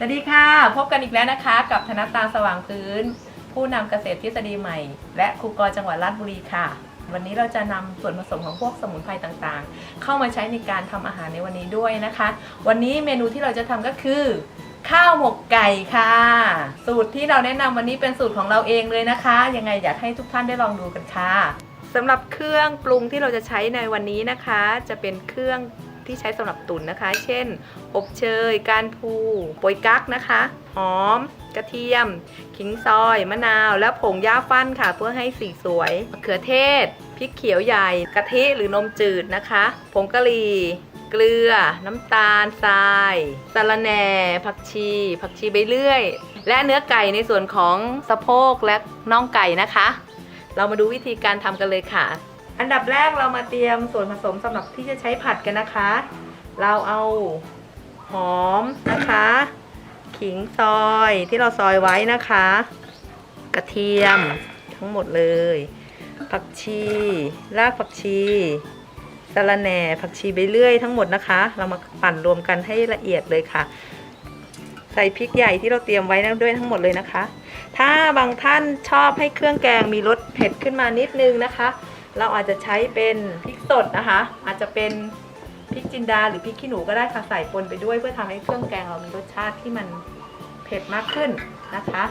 สวัสดีค่ะ พบกันอีกแล้วนะคะ กับธนตาสว่างพื้น ผู้นำเกษตรทฤษฎีใหม่ และครูกรจังหวัดราชบุรีค่ะ วันนี้เราจะนำส่วนผสมของพวกสมุนไพรต่างๆ เข้ามาใช้ในการทำอาหารในวันนี้ด้วยนะคะ วันนี้เมนูที่เราจะทำก็คือ ข้าวหมกไก่ค่ะ สูตรที่เราแนะนำวันนี้เป็นสูตรของเราเองเลยนะคะ ยังไงอยากให้ทุกท่านได้ลองดูกันค่ะสำหรับเครื่องปรุงที่เราจะใช้ในวันนี้นะคะ จะเป็นเครื่อง ที่ใช้สำหรับตุ๋นนะคะ เช่น อบเชยการพูโปยกั๊กนะคะ หอม กระเทียม ขิงซอย มะนาว และผงย่าฟั่นค่ะ เพื่อให้สีสวยมะเขือเทศ พริกเขียวใหญ่ กะทิหรือนมจืดนะคะ ผงกะหรี่เกลือ น้ำตาลทรายสะระแหน่ผักชี ผักชีใบเลื่อย และเนื้อไก่ในส่วนของสะโพกและน่องไก่นะคะ เรามาดูวิธีการทำกันเลยค่ะ อันดับแรกเรามาเตรียมส่วนผสมสำหรับที่จะใช้ผัดกันนะคะ เราเอาหอมนะคะ ขิงซอยที่เราซอยไว้นะคะ กระเทียมทั้งหมดเลย ผักชีรากผักชีสะระแหน่ผักชีใบเลื่อยทั้งหมดนะคะ เรามาปั่นรวมกันให้ละเอียดเลยค่ะ ใส่พริกใหญ่ที่เราเตรียมไว้ด้วยทั้งหมดเลยนะคะ ถ้าบางท่านชอบให้เครื่องแกงมีรสเผ็ดขึ้นมานิดนึงนะคะ เราอาจจะใช้เป็นพริกสดนะคะ อาจจะเป็นพริกจินดาหรือพริกขี้หนูก็ได้ค่ะใส่ปนไปด้วย เพื่อทำให้เครื่องแกงเรามีรสชาติที่มันเผ็ดมากขึ้นนะคะ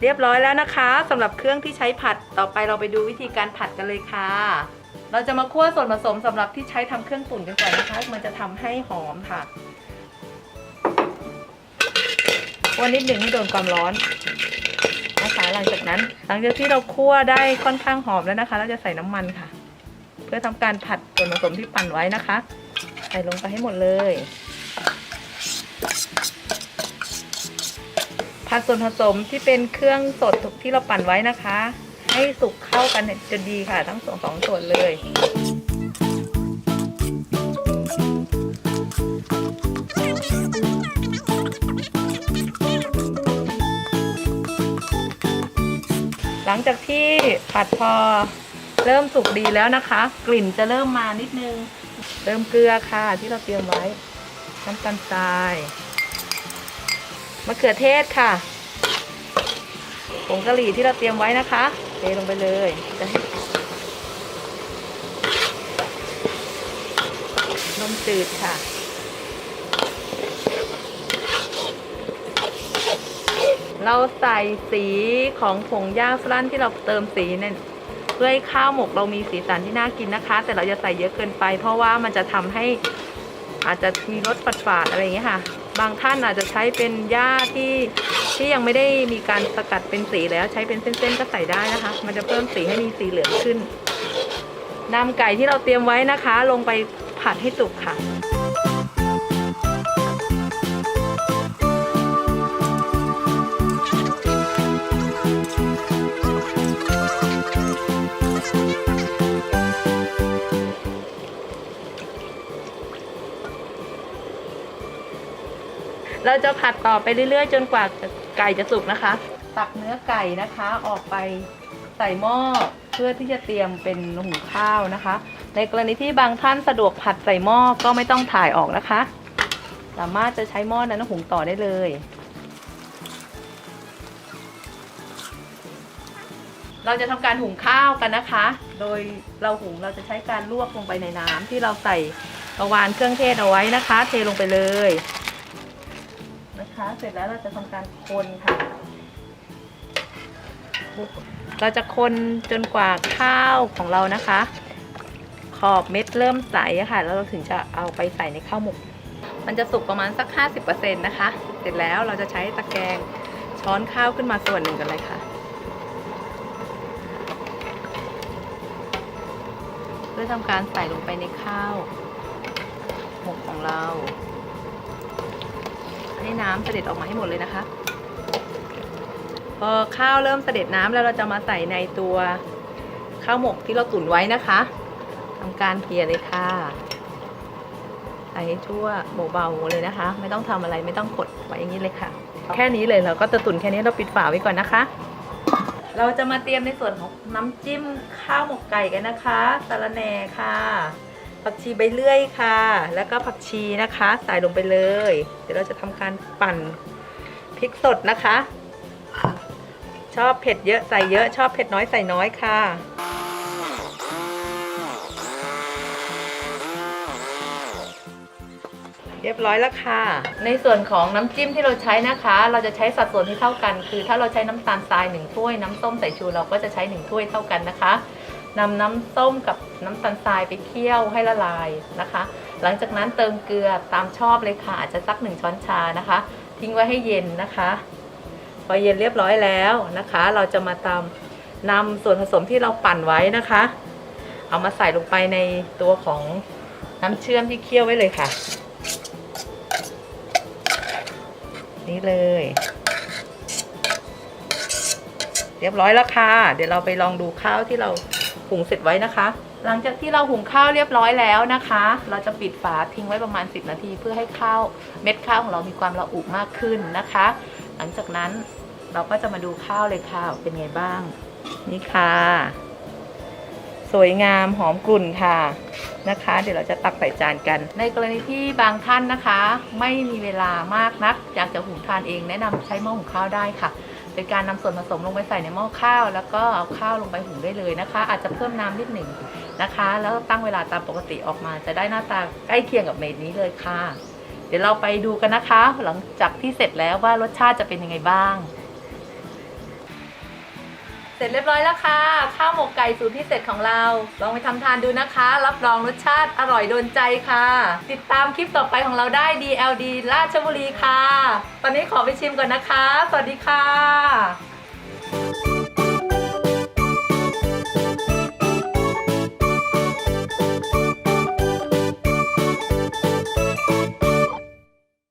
เรียบร้อยแล้วนะคะสำหรับเครื่องที่ใช้ผัดต่อไปเราไปดูวิธีการผัดกันเลยค่ะ เราจะมาคั่วส่วนผสมสำหรับที่ใช้ทำเครื่องตุ๋นกันก่อนนะคะ มันจะทำให้หอมค่ะ วนิดหนึ่งให้โดนความร้อนนะคะหลังจากนั้น หลังจากที่เราคั่วได้ค่อนข้างหอมแล้วนะคะ เราจะใส่น้ำมันค่ะ เพื่อทำการผัดส่วนผสมที่ปั่นไว้นะคะ ใส่ลงไปให้หมดเลย ผัดส่วนผสมที่เป็นเครื่องสดที่เราปั่นไว้นะคะ ให้สุกเข้ากันจนดีค่ะ ทั้งสองสองส่วนเลย ลังจากที่ผัดพอเริ่มสุกดีแล้วนะคะ กลิ่นจะเริ่มมานิดนึงเริ่มเกลือค่ะ ที่เราเตรียมไว้น้ำตาลทรายมะเขือเทศค่ะผงกะหรี่ที่เราเตรียมไว้นะคะเทลงไปเลยจะให้นมจืดค่ะ เราใส่สีของผงย่าฟรั่นที่เราเติมสีเนี่ยเพื่อให้ข้าวหมกเรามีสีสันที่น่ากินนะคะ แต่เราจะใส่เยอะเกินไป เพราะว่ามันจะทำให้อาจจะมีรสฝาดๆอะไรอย่างเงี้ยค่ะ บางท่านอาจจะใช้เป็นหญ้าที่ที่ยังไม่ได้มีการสกัดเป็นสีแล้วใช้เป็นเส้นๆก็ใส่ได้นะคะ มันจะเพิ่มสีให้มีสีเหลืองขึ้นนำไก่ที่เราเตรียมไว้นะคะ ลงไปผัดให้สุกค่ะ เราจะผัดต่อไปเรื่อยๆ จนกว่าไก่จะสุกนะคะ ตักเนื้อไก่นะคะออกไปใส่หม้อเพื่อที่จะเตรียมเป็นหุงข้าวนะคะ ในกรณีที่บางท่านสะดวกผัดใส่หม้อก็ไม่ต้องถ่ายออกนะคะ สามารถจะใช้หม้อนั้นหุงต่อได้เลย เราจะทำการหุงข้าวกันนะคะ โดยเราหุงเราจะใช้การลวกลงไปในน้ำที่เราใส่กระวานเครื่องเทศเอาไว้นะคะ เทลงไปเลย เสร็จแล้วเราจะทำการคนค่ะ เราจะคนจนกว่าข้าวของเรานะคะ ขอบเม็ดเริ่มใสค่ะ แล้วเราถึงจะเอาไปใส่ในข้าวหมก มันจะสุกประมาณสัก 50%นะคะ เสร็จแล้วเราจะใช้ตะแกรงช้อนข้าวขึ้นมาส่วนหนึ่งกันเลยค่ะเพื่อทำการใส่ลงไปในข้าวหมกของเรา ให้น้ำเสด็จออกมาให้หมดเลยนะคะ พอข้าวเริ่มเสด็จน้ำแล้วเราจะมาใส่ในตัวข้าวหมกที่เราตุ๋นไว้นะคะทำการเพียเลยค่ะใส่ทั่วเบาๆเลยนะคะ ไม่ต้องทำอะไรไม่ต้องกดไว้อย่างนี้เลยค่ะ แค่นี้เลยเราก็จะตุ๋นแค่นี้เราปิดฝาไว้ก่อนนะคะ เราจะมาเตรียมในส่วนของน้ำจิ้มข้าวหมกไก่กันนะคะสะระแหน่ค่ะ ผักชีใบเลื่อยค่ะ แล้วก็ผักชีนะคะ ใส่ลงไปเลย เดี๋ยวเราจะทำการปั่นพริกสดนะคะ ชอบเผ็ดเยอะใส่เยอะชอบเผ็ดน้อยใส่น้อยค่ะเรียบร้อยแล้วค่ะ ในส่วนของน้ำจิ้มที่เราใช้นะคะ เราจะใช้สัดส่วนที่เท่ากัน คือถ้าเราใช้น้ำตาลทรายหนึ่งถ้วย น้ำส้มสายชูเราก็จะใช้หนึ่งถ้วยเท่ากันนะคะ นำน้ำส้มกับน้ำตาลทรายไปเคี่ยวให้ละลายนะคะ หลังจากนั้นเติมเกลือตามชอบเลยค่ะ อาจจะสักหนึ่งช้อนชานะคะ ทิ้งไว้ให้เย็นนะคะ พอเย็นเรียบร้อยแล้วนะคะ เราจะมาตำนำส่วนผสมที่เราปั่นไว้นะคะ เอามาใส่ลงไปในตัวของน้ำเชื่อมที่เคี่ยวไว้เลยค่ะ นี่เลย เรียบร้อยแล้วค่ะ เดี๋ยวเราไปลองดูข้าวที่เรา หุงเสร็จไว้นะคะ หลังจากที่เราหุงข้าวเรียบร้อยแล้วนะคะ เราจะปิดฝาทิ้งไว้ประมาณ 10 นาที เพื่อให้ข้าวเม็ดข้าวของเรามีความระอุมากขึ้นนะคะ หลังจากนั้นเราก็จะมาดูข้าวเลยค่ะเป็นไงบ้าง นี่ค่ะ สวยงามหอมกลุ่นค่ะนะคะ เดี๋ยวเราจะตักใส่จานกัน ในกรณีที่บางท่านนะคะ ไม่มีเวลามากนัก อยากจะหุงทานเองแนะนำใช้หม้อหุงข้าวได้ค่ะ เป็นการนำส่วนผสมลงไปใส่ในหม้อข้าว แล้วก็เอาข้าวลงไปหุงได้เลยนะคะ อาจจะเพิ่มน้ำนิดหนึ่งนะคะ แล้วตั้งเวลาตามปกติออกมา จะได้หน้าตาใกล้เคียงกับเมดนี้เลยค่ะ เดี๋ยวเราไปดูกันนะคะ หลังจากที่เสร็จแล้วว่ารสชาติจะเป็นยังไงบ้าง ร็จเรียบร้อยแล้วค่ะ ข้าวหมกไก่สูตรพิเศษของเรา ลองไปทำทานดูนะคะ รับรองรสชาติอร่อยโดนใจค่ะ ติดตามคลิปต่อไปของเราได้ DLD ราชบุรีค่ะ ตอนนี้ขอไปชิมก่อนนะคะ สวัสดีค่ะ